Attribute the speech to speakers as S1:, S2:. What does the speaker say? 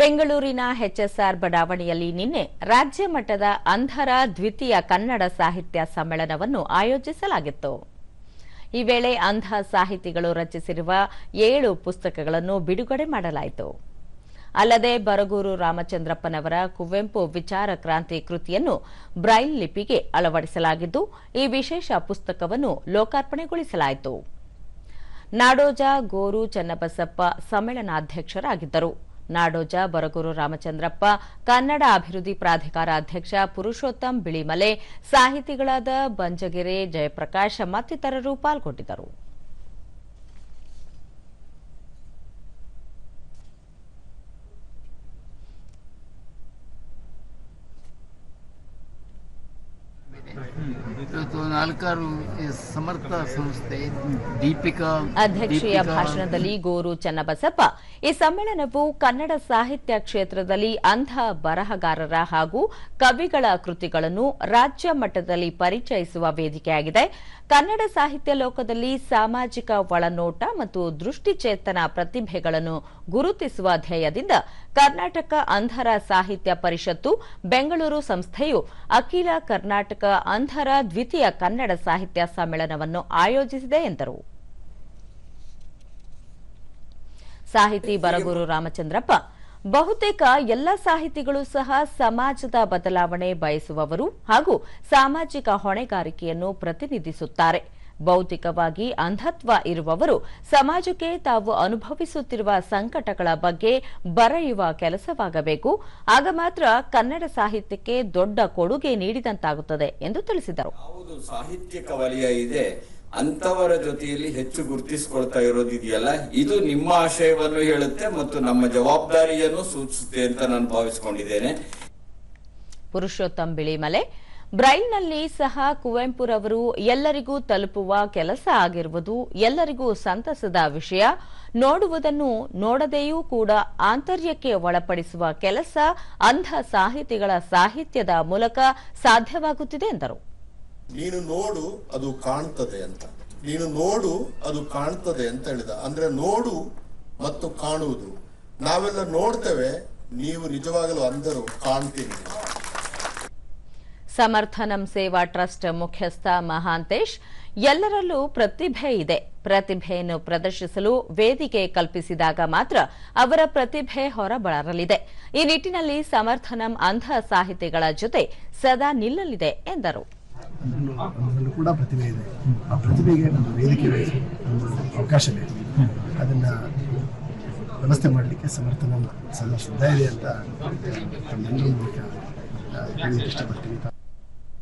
S1: ಬೆಂಗಳೂರಿನ ಎಚ್ಎಸ್ಆರ್ ಬಡಾವಣೆಯಲ್ಲಿ ನಿನ್ನೆ ರಾಜ್ಯ ಮಟ್ಟದ ಅಂಧರ ದ್ವಿತೀಯ ಕನ್ನಡ ಸಾಹಿತ್ಯ ಸಮ್ಮೇಳನವನ್ನು ಆಯೋಜಿಸಲಾಗಿತ್ತು. ಈ ವೇಳೆ ಅಂಧ ಸಾಹಿತಿಗಳು ರಚಿಸಿರುವ ಏಳು ಪುಸ್ತಕಗಳನ್ನು ಬಿಡುಗಡೆ ಮಾಡಲಾಯಿತು. ಅಲ್ಲದೆ ಬರಗೂರು ರಾಮಚಂದ್ರಪ್ಪನವರ ಕುವೆಂಪು ವಿಚಾರ ಕ್ರಾಂತಿ ಕೃತಿಯನ್ನು ಬ್ರೈಲ್ ಲಿಪಿಗೆ ಅಳವಡಿಸಲಾಗಿದ್ದು, ಈ ವಿಶೇಷ ಪುಸ್ತಕವನ್ನು ಲೋಕಾರ್ಪಣೆಗೊಳಿಸಲಾಯಿತು. ನಾಡೋಜ ಗೋರು ಚನ್ನಬಸಪ್ಪ ಸಮ್ಮೇಳನಾಧ್ಯಕ್ಷರಾಗಿದ್ದರು. ನಾಡೋಜ ಬರಗೂರು ರಾಮಚಂದ್ರಪ್ಪ ಕನ್ನಡ ಅಭಿವೃದ್ಧಿ ಪ್ರಾಧಿಕಾರ ಅಧ್ಯಕ್ಷ ಪುರುಷೋತ್ತಮ್ ಬಿಳಿಮಲೆ ಸಾಹಿತಿಗಳಾದ ಬಂಜಗೆರೆ ಜಯಪ್ರಕಾಶ್ ಮತ್ತಿತರರು ಪಾಲ್ಗೊಂಡಿದ್ದರು.
S2: ನಾಲ್ಕಾರು ಸಮರ್ಥ ಸಂಸ್ಥೆ ದೀಪಿಕಾ
S1: ಅಧ್ಯಕ್ಷೀಯ ಭಾಷಣದಲ್ಲಿ ಗೋರು ಚನ್ನಬಸಪ್ಪ. ಈ ಸಮ್ಮೇಳನವು ಕನ್ನಡ ಸಾಹಿತ್ಯ ಕ್ಷೇತ್ರದಲ್ಲಿ ಅಂಧ ಬರಹಗಾರರ ಹಾಗೂ ಕವಿಗಳ ಕೃತಿಗಳನ್ನು ರಾಜ್ಯ ಮಟ್ಟದಲ್ಲಿ ಪರಿಚಯಿಸುವ ವೇದಿಕೆಯಾಗಿದೆ. ಕನ್ನಡ ಸಾಹಿತ್ಯ ಲೋಕದಲ್ಲಿ ಸಾಮಾಜಿಕ ಒಳನೋಟ ಮತ್ತು ದೃಷ್ಟಿಚೇತನ ಪ್ರತಿಭೆಗಳನ್ನು ಗುರುತಿಸುವ ಧ್ಯೇಯದಿಂದ ಕರ್ನಾಟಕ ಅಂಧರ ಸಾಹಿತ್ಯ ಪರಿಷತ್ತು ಬೆಂಗಳೂರು ಸಂಸ್ಥೆಯು ಅಖಿಲ ಕರ್ನಾಟಕ ಅಂಧರ ದ್ವಿತೀಯ ಕನ್ನಡ ಸಾಹಿತ್ಯ ಸಮ್ಮೇಳನವನ್ನು ಆಯೋಜಿಸಿದೆ ಎಂದರು. ಸಾಹಿತಿ ಬರಗೂರು ರಾಮಚಂದ್ರಪ್ಪ, ಬಹುತೇಕ ಎಲ್ಲ ಸಾಹಿತಿಗಳು ಸಹ ಸಮಾಜದ ಬದಲಾವಣೆ ಬಯಸುವವರು ಹಾಗೂ ಸಾಮಾಜಿಕ ಹೊಣೆಗಾರಿಕೆಯನ್ನು ಪ್ರತಿನಿಧಿಸುತ್ತಾರೆ. ಭೌತಿಕವಾಗಿ ಅಂಧತ್ವ ಇರುವವರು ಸಮಾಜಕ್ಕೆ ತಾವು ಅನುಭವಿಸುತ್ತಿರುವ ಸಂಕಟಗಳ ಬಗ್ಗೆ ಬರೆಯುವ ಕೆಲಸವಾಗಬೇಕು. ಆಗ ಮಾತ್ರ ಕನ್ನಡ ಸಾಹಿತ್ಯಕ್ಕೆ ದೊಡ್ಡ ಕೊಡುಗೆ ನೀಡಿದಂತಾಗುತ್ತದೆ ಎಂದು ತಿಳಿಸಿದರು.
S3: ಸಾಹಿತ್ಯಿಕ ವಲಯ ಇದೆ ಅಂತವರ ಜೊತೆಯಲ್ಲಿ ಹೆಚ್ಚು ಗುರುತಿಸಿಕೊಳ್ತಾ ಇರೋದಿದೆಯಲ್ಲ? ಇದು ನಿಮ್ಮ ಆಶಯವನ್ನು ಹೇಳುತ್ತೆ ಮತ್ತು ನಮ್ಮ ಜವಾಬ್ದಾರಿಯನ್ನು ಸೂಚಿಸುತ್ತೆ ಅಂತ ನಾನು ಭಾವಿಸಿಕೊಂಡಿದ್ದೇನೆ.
S1: ಪುರುಷೋತ್ತಮ್ ಬಿಳಿಮಲೆ ಬ್ರೈಲ್ನಲ್ಲಿ ಸಹ ಕುವೆಂಪುರವರು ಎಲ್ಲರಿಗೂ ತಲುಪುವ ಕೆಲಸ ಆಗಿರುವುದು ಎಲ್ಲರಿಗೂ ಸಂತಸದ ವಿಷಯ. ನೋಡುವುದನ್ನು ನೋಡದೆಯೂ ಕೂಡ ಆಂತರ್ಯಕ್ಕೆ ಒಳಪಡಿಸುವ ಕೆಲಸ ಅಂಧ ಸಾಹಿತಿಗಳ ಸಾಹಿತ್ಯದ ಮೂಲಕ ಸಾಧ್ಯವಾಗುತ್ತಿದೆ ಎಂದರು.
S4: ನೀನು ನೋಡು ಅದು ಕಾಣ್ತದೆ ಅಂತ. ನೀನು ನೋಡು ಅದು ಕಾಣ್ತದೆ ಅಂತ ಹೇಳಿದ. ಅಂದ್ರೆ ನೋಡು ಮತ್ತು ಕಾಣುವುದು. ನಾವೆಲ್ಲ ನೋಡ್ತೇವೆ, ನೀವು ನಿಜವಾಗಲೂ ಅಂಧರು ಕಾಣ್ತೀರಿ.
S1: ಸಮರ್ಥನಂ ಸೇವಾ ಟ್ರಸ್ಟ್ ಮುಖ್ಯಸ್ಥ ಮಹಾಂತೇಶ್, ಎಲ್ಲರಲ್ಲೂ ಪ್ರತಿಭೆ ಇದೆ. ಪ್ರತಿಭೆಯನ್ನು ಪ್ರದರ್ಶಿಸಲು ವೇದಿಕೆ ಕಲ್ಪಿಸಿದಾಗ ಮಾತ್ರ ಅವರ ಪ್ರತಿಭೆ ಹೊರಬರಲಿದೆ. ಈ ನಿಟ್ಟಿನಲ್ಲಿ ಸಮರ್ಥನಂ ಅಂಧ ಸಾಹಿತಿಗಳ ಜೊತೆ ಸದಾ ನಿಲ್ಲಲಿದೆ ಎಂದರು.
S5: ಕೂಡ ಪ್ರತಿಭೆ ಇದೆ. ಪ್ರತಿಭೆಗೆ ಒಂದು ವೇದಿಕೆ ಅವಕಾಶ ಬೇಕು ಅದನ್ನ ವ್ಯವಸ್ಥೆ ಮಾಡಲಿಕ್ಕೆ ಸಮರ್ಥನ ಸದಾ ಅಂತ